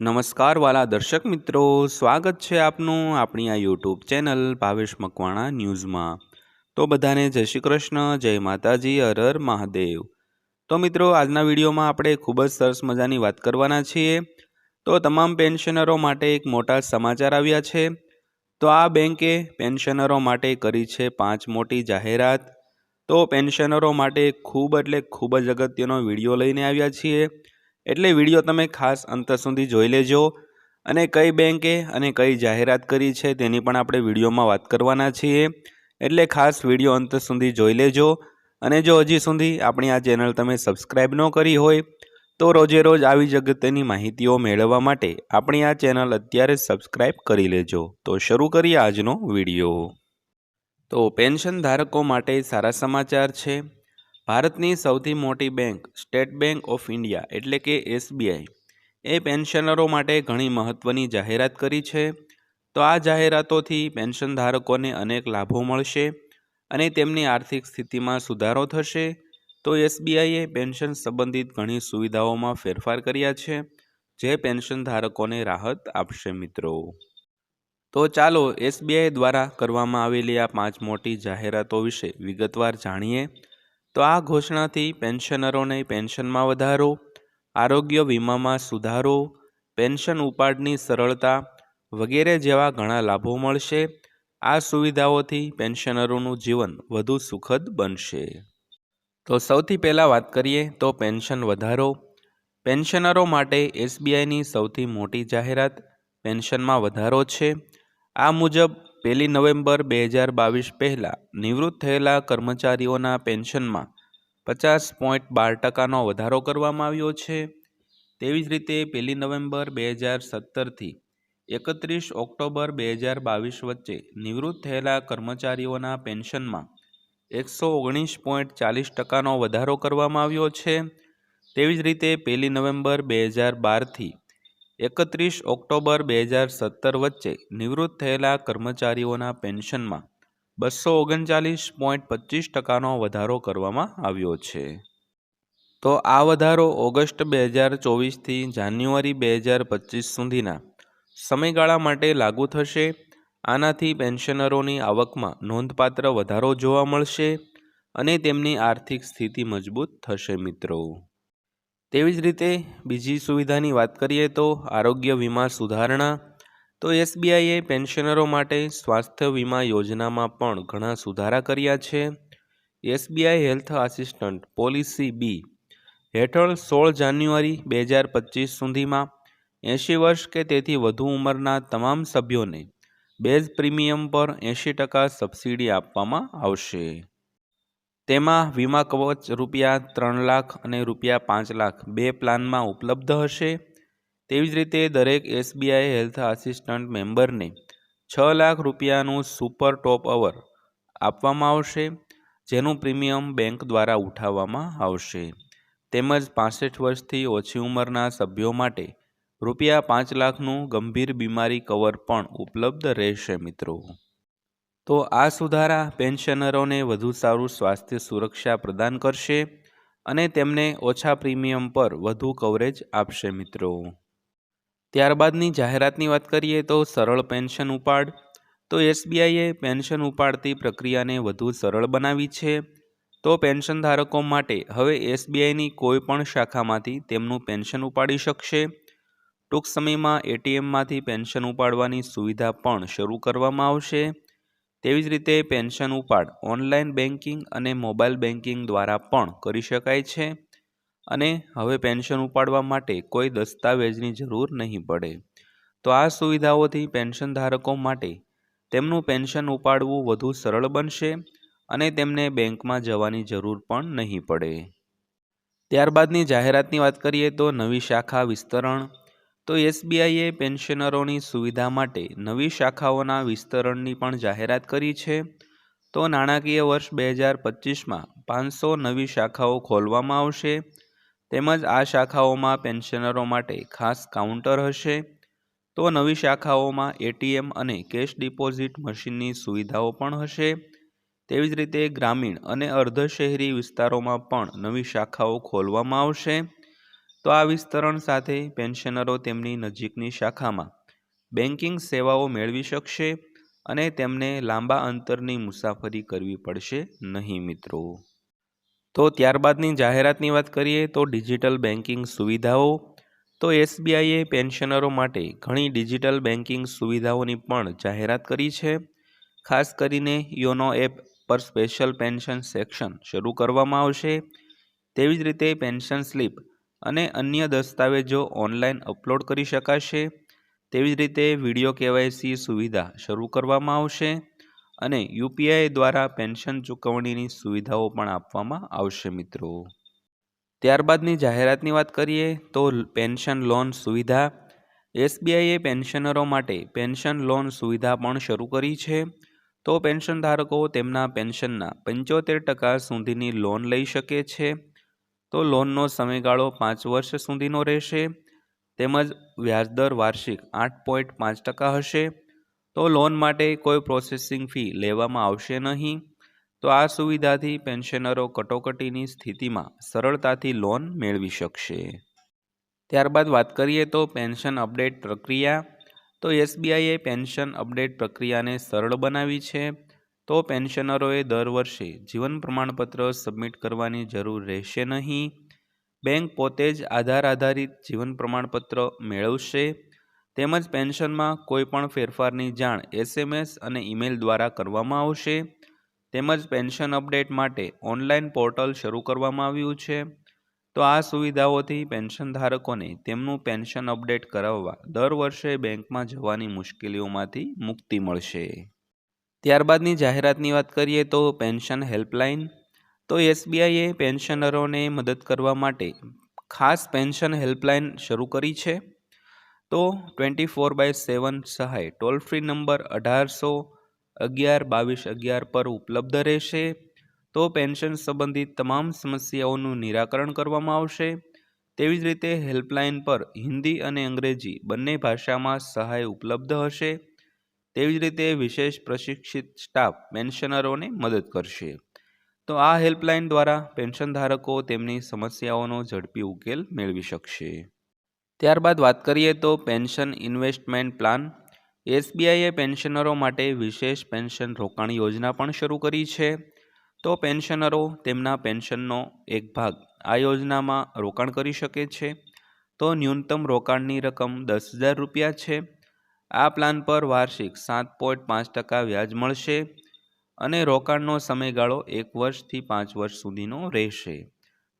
નમસ્કાર વાલા દર્શક મિત્રો, સ્વાગત છે આપનું આપણી આ યુટ્યુબ ચેનલ ભાવેશ મકવાણા ન્યૂઝમાં. તો બધાને જય શ્રી કૃષ્ણ, જય માતાજી, હર હર મહાદેવ. તો મિત્રો, આજના વિડીયોમાં આપણે ખૂબ જ સરસ મજાની વાત કરવાના છીએ. તો તમામ પેન્શનરો માટે એક મોટા સમાચાર આવ્યા છે. તો આ બેંકે પેન્શનરો માટે કરી છે પાંચ મોટી જાહેરાત. તો પેન્શનરો માટે ખૂબ એટલે ખૂબ જ અગત્યનો વીડિયો લઈને આવ્યા છીએ. એટલે વીડિયો તમે ખાસ અંત સુધી જોઈ લેજો. અને કઈ બેંકે અને કઈ જાહેરાત કરી છે તેની પણ આપણે વિડીયોમાં વાત કરવાના છીએ. એટલે ખાસ વીડિયો અંત સુધી જોઈ લેજો. અને જો હજી સુધી આપણી આ ચેનલ તમે સબસ્ક્રાઈબ ન કરી હોય, તો રોજે રોજ આવી જગતની માહિતીઓ મેળવવા માટે આપણી આ ચેનલ અત્યારે સબસ્ક્રાઈબ કરી લેજો. તો શરૂ કરીએ આજનો વીડિયો. તો પેન્શન ધારકો માટે સારા સમાચાર છે. ભારતની સૌથી મોટી bank State Bank of India એટલે કે એસબીઆઈ. એ પેન્શનરો માટે ઘણી મહત્ત્વની જાહેરાત કરી છે. તો આ જાહેરાતોથી પેન્શન ધારકોને અનેક લાભો મળશે અને તેમની આર્થિક સ્થિતિમાં સુધારો થશે. તો એસબીઆઈએ પેન્શન સંબંધિત ઘણી સુવિધાઓમાં ફેરફાર કર્યા છે, જે પેન્શન ધારકોને રાહત આપશે મિત્રો. તો ચાલો એસબીઆઈ દ્વારા કરવામાં આવેલી આ પાંચ મોટી જાહેરાતો વિશે વિગતવાર જાણીએ. તો આ ઘોષણાથી પેન્શનરોને પેન્શનમાં વધારો, આરોગ્ય વીમામાં સુધારો, પેન્શન ઉપાડની સરળતા વગેરે જેવા ઘણા લાભો મળશે. આ સુવિધાઓથી પેન્શનરોનું જીવન વધુ સુખદ બનશે. તો સૌથી પહેલાં વાત કરીએ તો પેન્શન વધારો. પેન્શનરો માટે એસબીઆઈની સૌથી મોટી જાહેરાત પેન્શનમાં વધારો છે. આ મુજબ પહેલી નવેમ્બર બે હજાર બાવીસ પહેલાં નિવૃત્ત થયેલા કર્મચારીઓના પેન્શનમાં પચાસ પોઈન્ટ બાર ટકાનો વધારો કરવામાં આવ્યો છે. તેવી જ રીતે પહેલી નવેમ્બર બે હજાર સત્તરથી એકત્રીસ ઓક્ટોબર બે હજાર બાવીસ વચ્ચે નિવૃત્ત થયેલા કર્મચારીઓના પેન્શનમાં એકસો ઓગણીસ પોઈન્ટ ચાલીસ ટકાનો વધારો કરવામાં આવ્યો છે. તેવી જ રીતે પહેલી નવેમ્બર બે હજાર બારથી એકત્રીસ ઓક્ટોબર બે હજાર સત્તર વચ્ચે નિવૃત્ત થયેલા કર્મચારીઓના પેન્શનમાં બસો ઓગણચાલીસ પોઈન્ટ પચીસ ટકાનો વધારો કરવામાં આવ્યો છે. તો આ વધારો ઓગસ્ટ બે હજાર ચોવીસથી જાન્યુઆરી બે હજાર પચીસ સુધીના સમયગાળા માટે લાગુ થશે. આનાથી પેન્શનરોની આવકમાં નોંધપાત્ર વધારો જોવા મળશે અને તેમની આર્થિક સ્થિતિ મજબૂત થશે મિત્રો. તેવી જ રીતે બીજી સુવિધાની વાત કરીએ તો આરોગ્ય વીમા સુધારણા. તો એસબીઆઈએ પેન્શનરો માટે સ્વાસ્થ્ય વીમા યોજનામાં પણ ઘણા સુધારા કર્યા છે. SBI health assistant policy B હેઠળ સોળ જાન્યુઆરી બે હજાર પચીસ સુધીમાં એંશી વર્ષ કે તેથી વધુ ઉંમરના તમામ સભ્યોને બેઝ પ્રીમિયમ પર એંશી ટકા સબસિડી આપવામાં આવશે. તેમાં વીમા કવચ રૂપિયા ત્રણ લાખ અને રૂપિયા પાંચ લાખ બે પ્લાનમાં ઉપલબ્ધ હશે. તેવી જ રીતે દરેક એસબીઆઈ હેલ્થ આસિસ્ટન્ટ મેમ્બરને છ લાખ રૂપિયાનું સુપર ટોપ અવર આપવામાં આવશે, જેનું પ્રીમિયમ બેંક દ્વારા ઉઠાવવામાં આવશે. તેમજ પાસઠ વર્ષથી ઓછી ઉંમરના સભ્યો માટે રૂપિયા પાંચ લાખનું ગંભીર બીમારી કવર પણ ઉપલબ્ધ રહેશે મિત્રો. તો આ સુધારા પેન્શનરોને વધુ સારું સ્વાસ્થ્ય સુરક્ષા પ્રદાન કરશે અને તેમને ઓછા પ્રીમિયમ પર વધુ કવરેજ આપશે મિત્રો. ત્યારબાદની જાહેરાતની વાત કરીએ તો સરળ પેન્શન ઉપાડ. તો એસબીઆઈએ પેન્શન ઉપાડતી પ્રક્રિયાને વધુ સરળ બનાવી છે. તો પેન્શન ધારકો માટે હવે એસબીઆઈની કોઈ પણ શાખામાંથી તેમનું પેન્શન ઉપાડી શકશે. ટૂંક સમયમાં એટીએમમાંથી પેન્શન ઉપાડવાની સુવિધા પણ શરૂ કરવામાં આવશે. તેવી જ રીતે પેન્શન ઉપાડ ઓનલાઈન બેન્કિંગ અને મોબાઈલ બેન્કિંગ દ્વારા પણ કરી શકાય છે અને હવે પેન્શન ઉપાડવા માટે કોઈ દસ્તાવેજની જરૂર નહીં પડે. તો આ સુવિધાઓથી પેન્શન ધારકો માટે તેમનું પેન્શન ઉપાડવું વધુ સરળ બનશે અને તેમને બેંકમાં જવાની જરૂર પણ નહીં પડે. ત્યારબાદની જાહેરાતની વાત કરીએ તો નવી શાખા વિસ્તરણ તો એસબીઆઈએ પેન્શનરોની સુવિધા માટે નવી શાખાઓના વિસ્તરણની પણ જાહેરાત કરી છે. તો નાણાકીય વર્ષ બે હજાર પચીસમાં પાંચસો નવી શાખાઓ ખોલવામાં આવશે. તેમજ આ શાખાઓમાં પેન્શનરો માટે ખાસ કાઉન્ટર હશે. તો નવી શાખાઓમાં એટીએમ અને કેશ ડિપોઝિટ મશીનની સુવિધાઓ પણ હશે. તેવી જ રીતે ગ્રામીણ અને અર્ધ શહેરી વિસ્તારોમાં પણ નવી શાખાઓ ખોલવામાં આવશે. તો આ વિસ્તરણ સાથે પેન્શનરો તેમની નજીકની શાખામાં બેન્કિંગ સેવાઓ મેળવી શકશે અને તેમને લાંબા અંતરની મુસાફરી કરવી પડશે નહીં મિત્રો. તો ત્યારબાદની જાહેરાતની વાત કરીએ તો ડિજિટલ બેન્કિંગ સુવિધાઓ. તો એસબીઆઈએ પેન્શનરો માટે ઘણી ડિજિટલ બેન્કિંગ સુવિધાઓની પણ જાહેરાત કરી છે. ખાસ કરીને યોનો એપ પર સ્પેશિયલ પેન્શન સેક્શન શરૂ કરવામાં આવશે. તેવી જ રીતે પેન્શન સ્લીપ અને અન્ય દસ્તાવેજો ઓનલાઈન અપલોડ કરી શકાશે. તેવી જ રીતે વીડિયો કેવાયસી સુવિધા શરૂ કરવામાં આવશે અને યુપીઆઈ દ્વારા પેન્શન ચૂકવણીની સુવિધાઓ પણ આપવામાં આવશે મિત્રો. ત્યારબાદની જાહેરાતની વાત કરીએ તો પેન્શન લોન સુવિધા. એસબીઆઈએ પેન્શનરો માટે પેન્શન લોન સુવિધા પણ શરૂ કરી છે. તો પેન્શન ધારકો તેમના પેન્શનના પંચોતેર ટકા સુધીની લોન લઈ શકે છે. તો લોનનો સમયગાળો પાંચ વર્ષ સુધીનો રહેશે, તેમજ વ્યાજદર વાર્ષિક આઠ પોઈન્ટ પાંચ ટકા હશે. તો લોન માટે કોઈ પ્રોસેસિંગ ફી લેવામાં આવશે નહીં. તો આ સુવિધાથી પેન્શનરો કટોકટીની સ્થિતિમાં સરળતાથી લોન મેળવી શકશે. ત્યારબાદ વાત કરીએ તો પેન્શન અપડેટ પ્રક્રિયા. તો એસબીઆઈએ પેન્શન અપડેટ પ્રક્રિયાને સરળ બનાવી છે. તો પેન્શનરોએ દર વર્ષે જીવન પ્રમાણપત્ર સબમિટ કરવાની જરૂર રહેશે નહીં. બેંક પોતે જ આધાર આધારિત જીવન પ્રમાણપત્ર મેળવશે. તેમજ પેન્શનમાં કોઈપણ ફેરફારની જાણ એસએમએસ અને ઈમેલ દ્વારા કરવામાં આવશે. તેમજ પેન્શન અપડેટ માટે ઓનલાઈન પોર્ટલ શરૂ કરવામાં આવ્યું છે. તો આ સુવિધાઓથી પેન્શન ધારકોને તેમનું પેન્શન અપડેટ કરાવવા દર વર્ષે બેંકમાં જવાની મુશ્કેલીઓમાંથી મુક્તિ મળશે. ત્યારબાદની જાહેરાતની વાત કરીએ તો પેન્શન હેલ્પલાઇન. તો એસબીઆઈએ પેન્શનરોને મદદ કરવા માટે ખાસ પેન્શન હેલ્પલાઇન શરૂ કરી છે. તો ટ્વેન્ટી ફોર બાય સેવન સહાય ટોલ ફ્રી નંબર અઢારસો અગિયાર બાવીસ અગિયાર પર ઉપલબ્ધ રહેશે. તો પેન્શન સંબંધિત તમામ સમસ્યાઓનું નિરાકરણ કરવામાં આવશે. તેવી જ રીતે હેલ્પલાઇન પર હિન્દી અને અંગ્રેજી બંને ભાષામાં સહાય ઉપલબ્ધ હશે. તેવી જ રીતે વિશેષ પ્રશિક્ષિત સ્ટાફ પેન્શનરોને મદદ કરશે. તો આ હેલ્પલાઇન દ્વારા પેન્શન ધારકો તેમની સમસ્યાઓનો ઝડપી ઉકેલ મેળવી શકશે. ત્યારબાદ વાત કરીએ તો પેન્શન ઇન્વેસ્ટમેન્ટ પ્લાન. એસબીઆઈએ પેન્શનરો માટે વિશેષ પેન્શન રોકાણ યોજના પણ શરૂ કરી છે. તો પેન્શનરો તેમના પેન્શનનો એક ભાગ આ યોજનામાં રોકાણ કરી શકે છે. તો ન્યૂનતમ રોકાણની રકમ દસ હજાર રૂપિયા છે. આ પ્લાન પર વાર્ષિક સાત પોઈન્ટ પાંચ ટકા વ્યાજ મળશે અને રોકાણનો સમયગાળો એક વર્ષથી પાંચ વર્ષ સુધીનો રહેશે.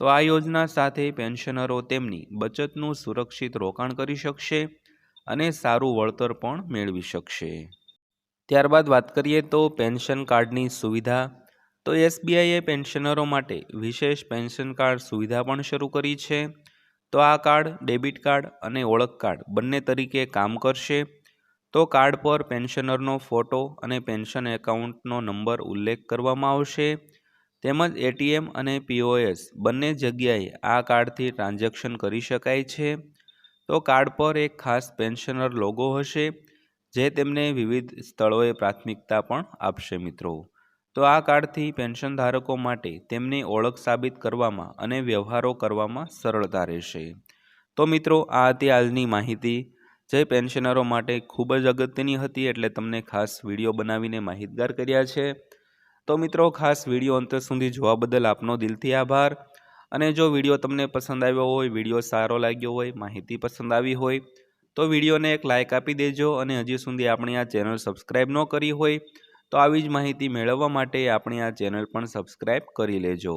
તો આ યોજના સાથે પેન્શનરો તેમની બચતનું સુરક્ષિત રોકાણ કરી શકશે અને સારું વળતર પણ મેળવી શકશે. ત્યારબાદ વાત કરીએ તો પેન્શન કાર્ડની સુવિધા. તો એસબીઆઈએ પેન્શનરો માટે વિશેષ પેન્શન કાર્ડ સુવિધા પણ શરૂ કરી છે. તો આ કાર્ડ ડેબિટ કાર્ડ અને ઓળખ કાર્ડ બંને તરીકે કામ કરશે. તો કાર્ડ પર પેન્શનરનો ફોટો અને પેન્શન એકાઉન્ટનો નંબર ઉલ્લેખ કરવામાં આવશે. તેમજ એટીએમ અને પીઓએસ બંને જગ્યાએ આ કાર્ડથી ટ્રાન્ઝેક્શન કરી શકાય છે. તો કાર્ડ પર એક ખાસ પેન્શનર લોગો હશે, જે તેમને વિવિધ સ્થળોએ પ્રાથમિકતા પણ આપશે મિત્રો. તો આ કાર્ડથી પેન્શન ધારકો માટે તેમની ઓળખ સાબિત કરવામાં અને વ્યવહારો કરવામાં સરળતા રહેશે. તો મિત્રો, આ હતી આજની માહિતી. જે પેન્શનરો માટે ખૂબ જ અગત્યની હતી એટલે તમને ખાસ વીડિયો બનાવીને માહિતગાર કર્યા છે. તો મિત્રો, ખાસ વીડિયો અંત સુધી જોવા બદલ આપનો દિલથી આભાર. અને જો વીડિયો તમને પસંદ આવ્યો હોય, વીડિયો સારો લાગ્યો હોય, માહિતી પસંદ આવી હોય, તો વિડીયોને એક લાઇક આપી દેજો અને હજી સુધી આપણી આ ચેનલ સબસ્ક્રાઈબ ન કરી હોય, તો આવી જ માહિતી મેળવવા માટે આપણી આ ચેનલ પણ સબસ્ક્રાઈબ કરી લેજો.